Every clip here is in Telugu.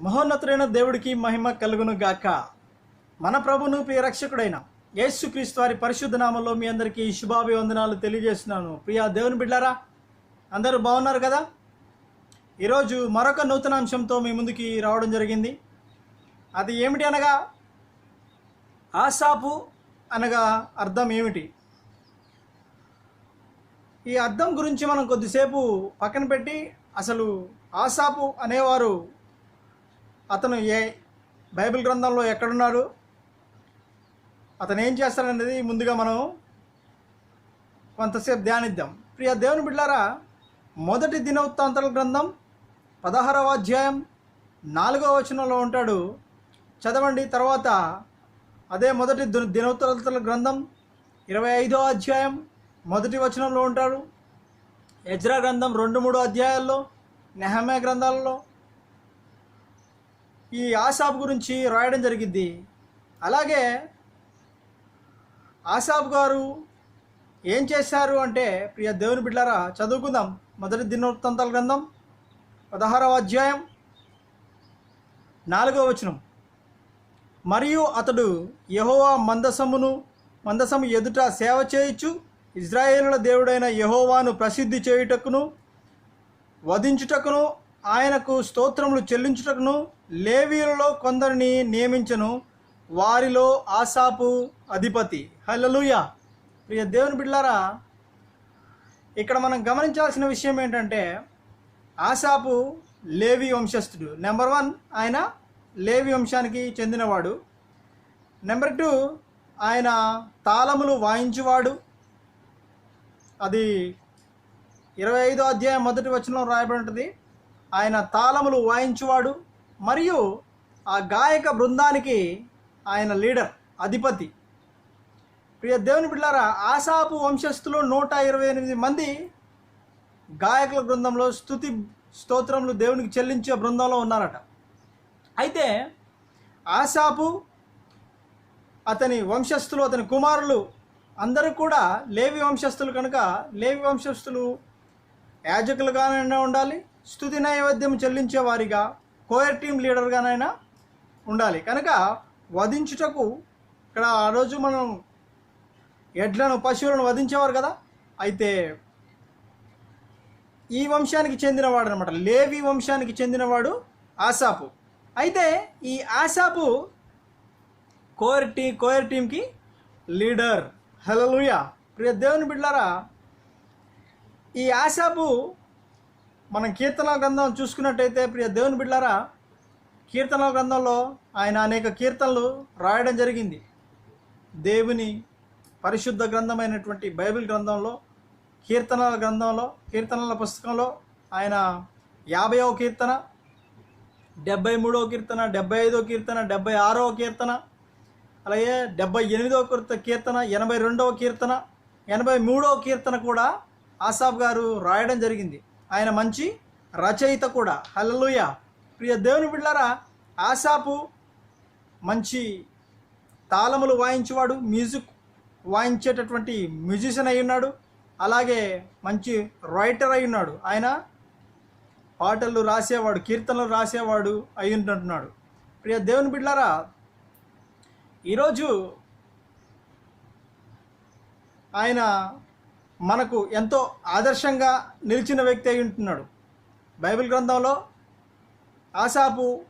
మహోన్నతుడైన దేవుడికి మహిమ కలుగును గాక మన ప్రభును ప్రియ రక్షకుడైన యేసుక్రీస్తు వారి పరిశుద్ధ నామంలో మీ అందరికీ శుభాభివందనాలు తెలియజేస్తున్నాను. ప్రియా దేవుని బిడ్డారా అందరూ బాగున్నారు కదా? ఈరోజు మరొక నూతన అంశంతో మీ ముందుకి రావడం జరిగింది. అది ఏమిటి అనగా ఆశాపు అనగా అర్థం ఏమిటి? ఈ అర్థం గురించి మనం కొద్దిసేపు పక్కన పెట్టి అసలు ఆశాపు అనేవారు అతను ఏ బైబిల్ గ్రంథంలో ఎక్కడున్నాడు? అతను ఏం చేస్తాడనేది ముందుగా మనం కొంతసేపు ధ్యానిద్దాం. ప్రియ దేవుని బిడ్డారా మొదటి దినవృత్తాంతాల గ్రంథం పదహారవ అధ్యాయం నాలుగవ వచనంలో ఉంటాడు. చదవండి. తర్వాత అదే మొదటి దిన గ్రంథం ఇరవై ఐదో అధ్యాయం మొదటి వచనంలో ఉంటాడు. ఎజ్రా గ్రంథం రెండు మూడు అధ్యాయాల్లో నెహమే గ్రంథాలలో ఈ ఆసాబ్ గురించి రాయడం జరిగింది. అలాగే ఆసాబ్ గారు ఏం చేశారు అంటే ప్రియ దేవుని బిడ్డారా చదువుకుందాం. మొదటి దినవృత్తాంతాల గ్రంథం పదహారవ అధ్యాయం నాలుగవ వచనం. మరియు అతడు యహోవా మందసమును మందసము ఎదుట సేవ చేయుచు ఇజ్రాయేలుల దేవుడైన యహోవాను ప్రసిద్ధి చేయుటకును వధించుటకును ఆయనకు స్తోత్రములు చెల్లించుటకును లేవీయులలో కొందరిని నియమించను వారిలో ఆసాపు అధిపతి. హల్లెలూయా. ప్రియ దేవుని బిడ్లారా ఇక్కడ మనం గమనించాల్సిన విషయం ఏంటంటే ఆసాపు లేవి వంశస్థుడు. నెంబర్ వన్ ఆయన లేవి వంశానికి చెందినవాడు. నెంబర్ టూ ఆయన తాళములు వాయించువాడు. అది ఇరవై ఐదో అధ్యాయం మొదటి వచనంలో రాయబడి ఉంటుంది. ఆయన తాళములు వాయించువాడు. మరియు ఆ గాయక బృందానికి ఆయన లీడర్ అధిపతి. ప్రియ దేవుని బిడ్డారా ఆసాపు వంశస్థులు నూట ఇరవై ఎనిమిది మంది గాయకుల బృందంలో స్థుతి స్తోత్రములు దేవునికి చెల్లించే బృందంలో ఉన్నారట. అయితే ఆసాపు అతని వంశస్థులు అతని కుమారులు అందరూ కూడా లేవి వంశస్థులు కనుక లేవి వంశస్థులు యాజకులుగానే ఉండాలి స్థుతి నైవేద్యం చెల్లించేవారిగా కోయర్ టీం లీడర్గానైనా ఉండాలి. కనుక వధించుటకు ఇక్కడ ఆ రోజు మనం ఎడ్లను పశువులను వధించేవారు కదా? అయితే ఈ వంశానికి చెందినవాడు అనమాట లేవి వంశానికి చెందినవాడు ఆసాపు అయితే ఈ ఆసాపు కోయర్ టీ కోయర్ టీంకి లీడర్. హలలుయ ప్రియ దేవుని బిడ్లారా ఈ ఆశాపు మనం కీర్తన గ్రంథం చూసుకున్నట్టయితే ప్రియ దేవుని బిడ్డారా కీర్తన గ్రంథంలో ఆయన అనేక కీర్తనలు రాయడం జరిగింది. దేవుని పరిశుద్ధ గ్రంథమైనటువంటి బైబిల్ గ్రంథంలో కీర్తనల గ్రంథంలో కీర్తనల పుస్తకంలో ఆయన యాభైవ కీర్తన డెబ్బై మూడవ కీర్తన డెబ్బై ఐదో కీర్తన డెబ్బై ఆరవ కీర్తన అలాగే డెబ్బై ఎనిమిదవ కీర్త కీర్తన ఎనభై రెండవ కీర్తన ఎనభై మూడవ కీర్తన కూడా ఆసాబ్ గారు రాయడం జరిగింది. ఆయన మంచి రచయిత కూడా. హలలుయ ప్రియ దేవుని బిళ్ళారా ఆశాపు మంచి తాళములు వాయించేవాడు మ్యూజిక్ వాయించేటటువంటి మ్యూజిషియన్ అయి ఉన్నాడు. అలాగే మంచి రైటర్ అయి ఉన్నాడు. ఆయన పాటలు రాసేవాడు కీర్తనలు రాసేవాడు అయి ఉంటున్నాడు. ప్రియ దేవుని బిడ్లారా ఈరోజు ఆయన మనకు ఎంతో ఆదర్శంగా నిలిచిన వ్యక్తి అయి ఉంటున్నాడు. బైబిల్ గ్రంథంలో ఆశాపు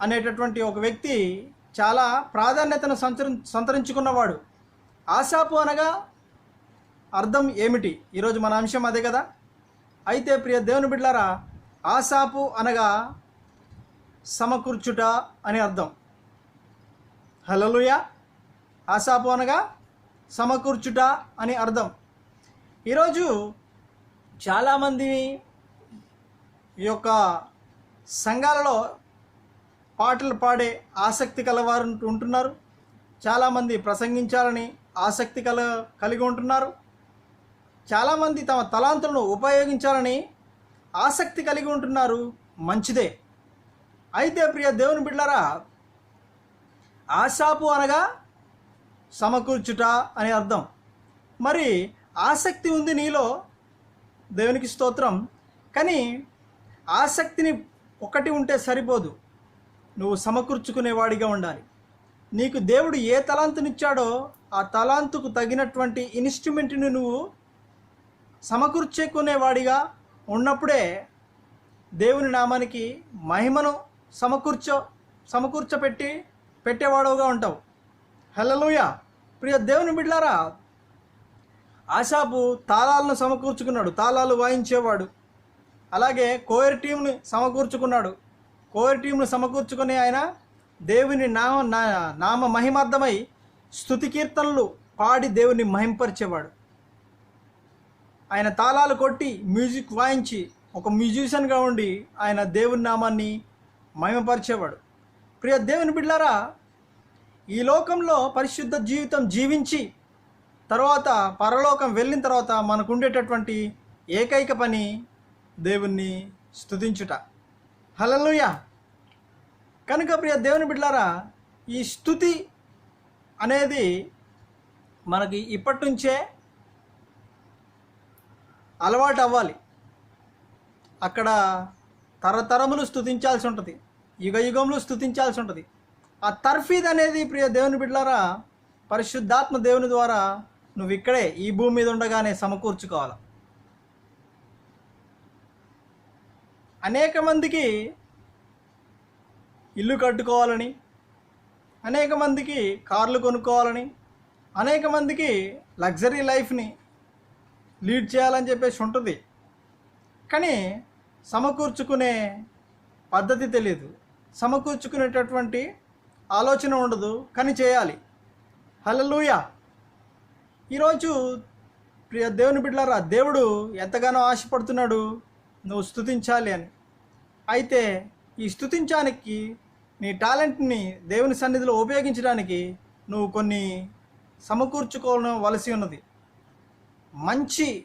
అనేటటువంటి ఒక వ్యక్తి చాలా ప్రాధాన్యతను సంతరి సంతరించుకున్నవాడు. ఆశాపు అనగా అర్థం ఏమిటి? ఈరోజు మన అంశం అదే కదా? అయితే ప్రియ దేవుని బిడ్లారా ఆశాపు అనగా సమకూర్చుట అని అర్థం. హలలుయ ఆశాపు అనగా సమకూర్చుట అని అర్థం. ఈరోజు చాలామంది ఈ యొక్క సంఘాలలో పాటలు పాడే ఆసక్తి కలవారు ఉంటున్నారు. చాలామంది ప్రసంగించాలని ఆసక్తి కల కలిగి ఉంటున్నారు. చాలామంది తమ తలాంతులను ఉపయోగించాలని ఆసక్తి కలిగి ఉంటున్నారు. మంచిదే. అయితే ప్రియ దేవుని బిడ్డలారా ఆశాపు అనగా సమకూర్చుట అని అర్థం. మరి ఆసక్తి ఉంది నీలో? దేవునికి స్తోత్రం. కానీ ఆసక్తిని ఒకటి ఉంటే సరిపోదు. నువ్వు సమకూర్చుకునేవాడిగా ఉండాలి. నీకు దేవుడు ఏ తలాంతునిచ్చాడో ఆ తలాంతుకు తగినటువంటి ఇన్స్ట్రుమెంట్ని నువ్వు సమకూర్చేకునేవాడిగా ఉన్నప్పుడే దేవుని నామానికి మహిమను సమకూర్చో సమకూర్చపెట్టి పెట్టేవాడవుగా ఉంటావు. హల్లెలూయ. ప్రియ దేవుని బిడ్లారా ఆశాపు తాళాలను సమకూర్చుకున్నాడు. తాళాలు వాయించేవాడు. అలాగే కోయర్ టీంని సమకూర్చుకున్నాడు. కోయర్ టీంను సమకూర్చుకుని ఆయన దేవుని నామ నా- నామ మహిమార్థమై స్థుతి కీర్తనలు పాడి దేవుని మహింపరిచేవాడు. ఆయన తాళాలు కొట్టి మ్యూజిక్ వాయించి ఒక మ్యూజిషియన్గా ఉండి ఆయన దేవుని నామాన్ని మహిమపరిచేవాడు. ప్రియ దేవుని బిడ్లారా ఈ లోకంలో పరిశుద్ధ జీవితం జీవించి తర్వాత పరలోకం వెళ్ళిన తర్వాత మనకు ఉండేటటువంటి ఏకైక పని దేవుణ్ణి స్థుతించుట హలలుయ కనుక ప్రియ దేవుని బిడ్లారా ఈ స్థుతి అనేది మనకి ఇప్పటి నుంచే అలవాటు అవ్వాలి అక్కడ తరతరములు స్థుతించాల్సి ఉంటుంది. యుగ యుగములు స్థుతించాల్సి ఉంటుంది. ఆ తర్ఫీద్ అనేది ప్రియ దేవుని బిడ్డలారా పరిశుద్ధాత్మ దేవుని ద్వారా నువ్వు ఇక్కడే ఈ భూమి మీద ఉండగానే సమకూర్చుకోవాలి? అనేక మందికి ఇల్లు కట్టుకోవాలని అనేక మందికి కార్లు కొనుక్కోవాలని అనేక మందికి లగ్జరీ లైఫ్ని లీడ్ చేయాలని చెప్పేసి ఉంటుంది. కానీ సమకూర్చుకునే పద్ధతి తెలియదు సమకూర్చుకునేటటువంటి ఆలోచన ఉండదు కానీ చేయాలి. హల్లెలూయ! ఈరోజు ప్రియ దేవుని బిడ్డలారా దేవుడు ఎంతగానో ఆశపడుతున్నాడు నువ్వు స్తుతించాలి అని. అయితే ఈ స్థుతించడానికి నీ టాలెంట్ని దేవుని సన్నిధిలో ఉపయోగించడానికి నువ్వు కొన్ని సమకూర్చుకోవలసి ఉన్నది. మంచి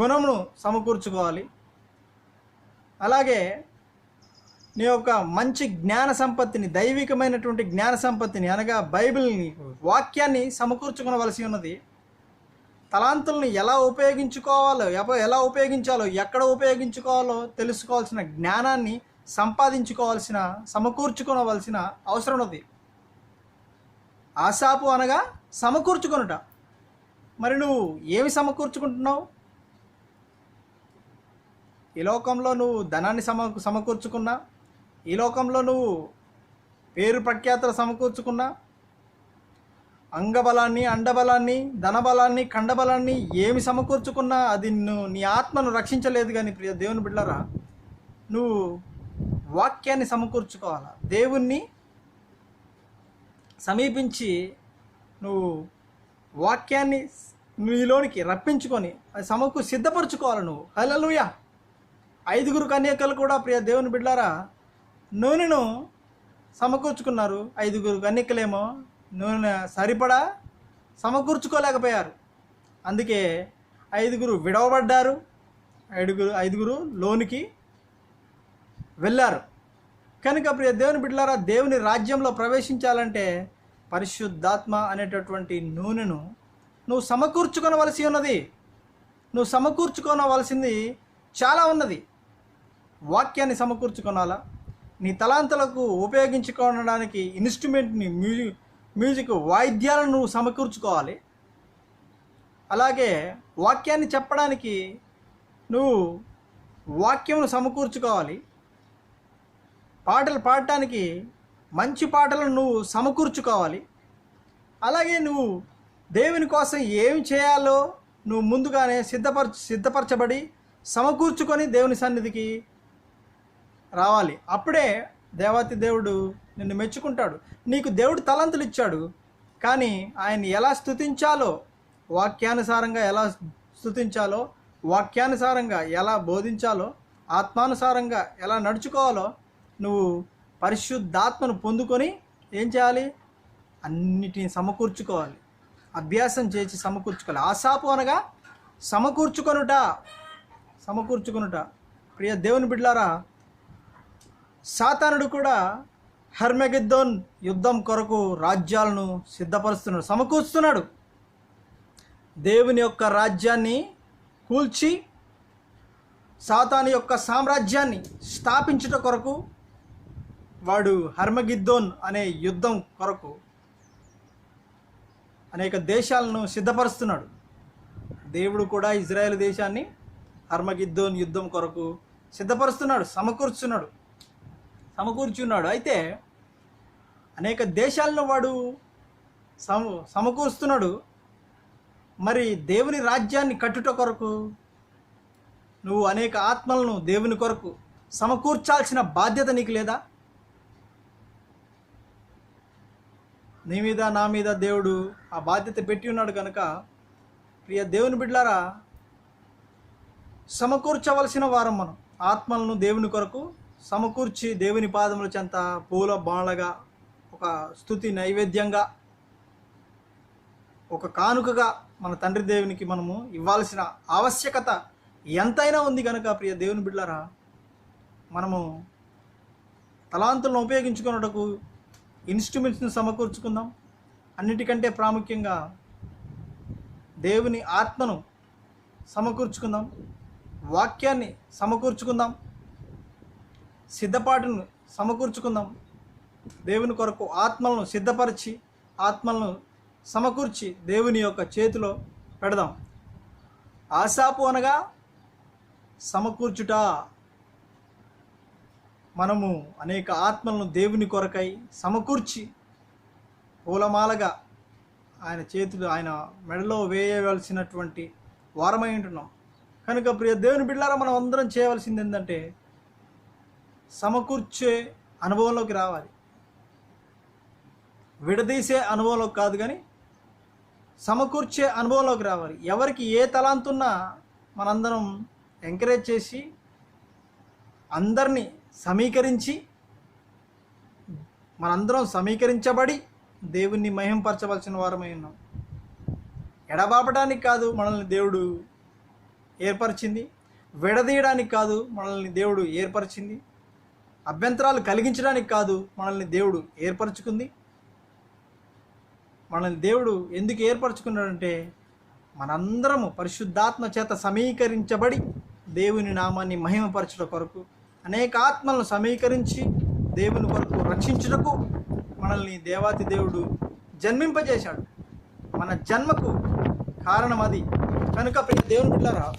గుణమును సమకూర్చుకోవాలి. అలాగే నీ యొక్క మంచి జ్ఞాన సంపత్తిని దైవికమైనటువంటి జ్ఞాన సంపత్తిని అనగా బైబిల్ని వాక్యాన్ని సమకూర్చుకోవలసి ఉన్నది. తలాంతుల్ని ఎలా ఉపయోగించుకోవాలో ఎవ- ఎలా ఉపయోగించాలో ఎక్కడ ఉపయోగించుకోవాలో తెలుసుకోవాల్సిన జ్ఞానాన్ని సంపాదించుకోవాల్సిన సమకూర్చుకోవలసిన అవసరం ఉన్నది. ఆశాపు అనగా సమకూర్చుకొనుట. మరి నువ్వు ఏమి సమకూర్చుకుంటున్నావు? ఈ లోకంలో నువ్వు ధనాన్ని సమ సమకూర్చుకున్నా ఈ లోకంలో నువ్వు పేరు ప్రఖ్యాతలు సమకూర్చుకున్నా అంగబలాన్ని అండబలాన్ని ధనబలాన్ని ఖండబలాన్ని ఏమి సమకూర్చుకున్నా అది నువ్వు నీ ఆత్మను రక్షించలేదు కానీ ప్రియ దేవుని బిడ్డరా నువ్వు వాక్యాన్ని సమకూర్చుకోవాలా? దేవుణ్ణి సమీపించి నువ్వు వాక్యాన్ని నీలోనికి రప్పించుకొని అది సమకు సిద్ధపరచుకోవాలి నువ్వు? హల్లెలూయా! ఐదుగురు కన్యకలు కూడా ప్రియ దేవుని బిడ్డారా నూనెను సమకూర్చుకున్నారు ఐదుగురు కన్యకలేమో. నూనె సరిపడా సమకూర్చుకోలేకపోయారు. అందుకే ఐదుగురు విడవబడ్డారు. ఐదుగురు ఐదుగురు లోనికి వెళ్ళారు. కనుక ప్రియ దేవుని బిడ్డలారా దేవుని రాజ్యంలో ప్రవేశించాలంటే పరిశుద్ధాత్మ అనేటటువంటి నూనెను నువ్వు సమకూర్చుకొనవలసి ఉన్నది. నువ్వు సమకూర్చుకోనవలసింది చాలా ఉన్నది. వాక్యాన్ని సమకూర్చుకోనాలా? నీ తలాంతలకు ఉపయోగించుకోవడానికి ఇన్స్ట్రుమెంట్ని మ్యూజిక్ మ్యూజిక్ వాయిద్యాలను నువ్వు సమకూర్చుకోవాలి. అలాగే వాక్యాన్ని చెప్పడానికి నువ్వు వాక్యమును సమకూర్చుకోవాలి. పాటలు పాడటానికి మంచి పాటలను నువ్వు సమకూర్చుకోవాలి. అలాగే నువ్వు దేవుని కోసం ఏమి చేయాలో నువ్వు ముందుగానే సిద్ధపరచ సిద్ధపరచబడి సమకూర్చుకొని దేవుని సన్నిధికి రావాలి. అప్పుడే దేవాతి దేవుడు నిన్ను మెచ్చుకుంటాడు. నీకు దేవుడు తలంతులు ఇచ్చాడు. కానీ ఆయన ఎలా స్థుతించాలో వాక్యానుసారంగా ఎలా స్థుతించాలో వాక్యానుసారంగా ఎలా బోధించాలో ఆత్మానుసారంగా ఎలా నడుచుకోవాలో నువ్వు పరిశుద్ధాత్మను పొందుకొని ఏం చేయాలి? అన్నిటిని సమకూర్చుకోవాలి. అభ్యాసం చేసి సమకూర్చుకోవాలి. ఆశాపు అనగా సమకూర్చుకొనుట. సమకూర్చుకొనుట. ప్రియ దేవుని బిడ్లారా సాతానుడు కూడా హర్మెగిద్దోన్ యుద్ధం కొరకు రాజ్యాలను సిద్ధపరుస్తున్నాడు సమకూరుస్తున్నాడు. దేవుని యొక్క రాజ్యాన్ని కూల్చి సాతాను యొక్క సామ్రాజ్యాన్ని స్థాపించుట కొరకు వాడు హర్మగిద్దోన్ అనే యుద్ధం కొరకు అనేక దేశాలను సిద్ధపరుస్తున్నాడు. దేవుడు కూడా ఇజ్రాయెల్ దేశాన్ని హర్మగిద్దోన్ యుద్ధం కొరకు సిద్ధపరుస్తున్నాడు సమకూర్చున్నాడు సమకూర్చున్నాడు. అయితే అనేక దేశాలను వాడు సమ సమకూరుస్తున్నాడు. మరి దేవుని రాజ్యాన్ని కట్టుట కొరకు నువ్వు అనేక ఆత్మలను దేవుని కొరకు సమకూర్చాల్సిన బాధ్యత నీకు లేదా? నీ మీద నా మీద దేవుడు ఆ బాధ్యత పెట్టి ఉన్నాడు కనుక ప్రియ దేవుని బిడ్లారా సమకూర్చవలసిన వారం మనం ఆత్మలను దేవుని కొరకు సమకూర్చి దేవుని పాదముల చెంత పూల బాణలుగా ఒక స్థుతి నైవేద్యంగా ఒక కానుకగా మన తండ్రి దేవునికి మనము ఇవ్వాల్సిన ఆవశ్యకత ఎంతైనా ఉంది కనుక ప్రియ దేవుని బిడ్డలారా. మనము తలాంతులను ఉపయోగించుకున్నటకు ఇన్స్ట్రుమెంట్స్ని సమకూర్చుకుందాం. అన్నిటికంటే ప్రాముఖ్యంగా దేవుని ఆత్మను సమకూర్చుకుందాం. వాక్యాన్ని సమకూర్చుకుందాం. సిద్ధపాటును సమకూర్చుకుందాం. దేవుని కొరకు ఆత్మలను సిద్ధపరిచి ఆత్మలను సమకూర్చి దేవుని యొక్క చేతిలో పెడదాం. ఆశాపు అనగా సమకూర్చుట. మనము అనేక ఆత్మలను దేవుని కొరకై సమకూర్చి పూలమాలగా ఆయన చేతులు ఆయన మెడలో వేయవలసినటువంటి వారమై ఉంటున్నాం. కనుక ప్రియ దేవుని బిడ్డారా మనం అందరం చేయవలసింది ఏంటంటే సమకూర్చే అనుభవంలోకి రావాలి. విడదీసే అనుభవంలోకి కాదు కానీ సమకూర్చే అనుభవంలోకి రావాలి. ఎవరికి ఏ తలాంతున్నా మనందరం ఎంకరేజ్ చేసి అందరినీ సమీకరించి మనందరం సమీకరించబడి దేవుణ్ణి మహింపరచవలసిన వారమై ఉన్నాం. ఎడబాపడానికి కాదు మనల్ని దేవుడు ఏర్పరిచింది. విడదీయడానికి కాదు మనల్ని దేవుడు ఏర్పరిచింది. అభ్యంతరాలు కలిగించడానికి కాదు మనల్ని దేవుడు ఏర్పరచుకుంది. మనల్ని దేవుడు ఎందుకు ఏర్పరచుకున్నాడంటే మనందరము పరిశుద్ధాత్మ చేత సమీకరించబడి దేవుని నామాన్ని మహిమపరచుట కొరకు అనేక ఆత్మలను సమీకరించి దేవుని కొరకు రక్షించుటకు మనల్ని దేవాతి దేవుడు జన్మింపజేశాడు. మన జన్మకు కారణం అది. కనుక ప్రతి దేవుని బిడ్డారా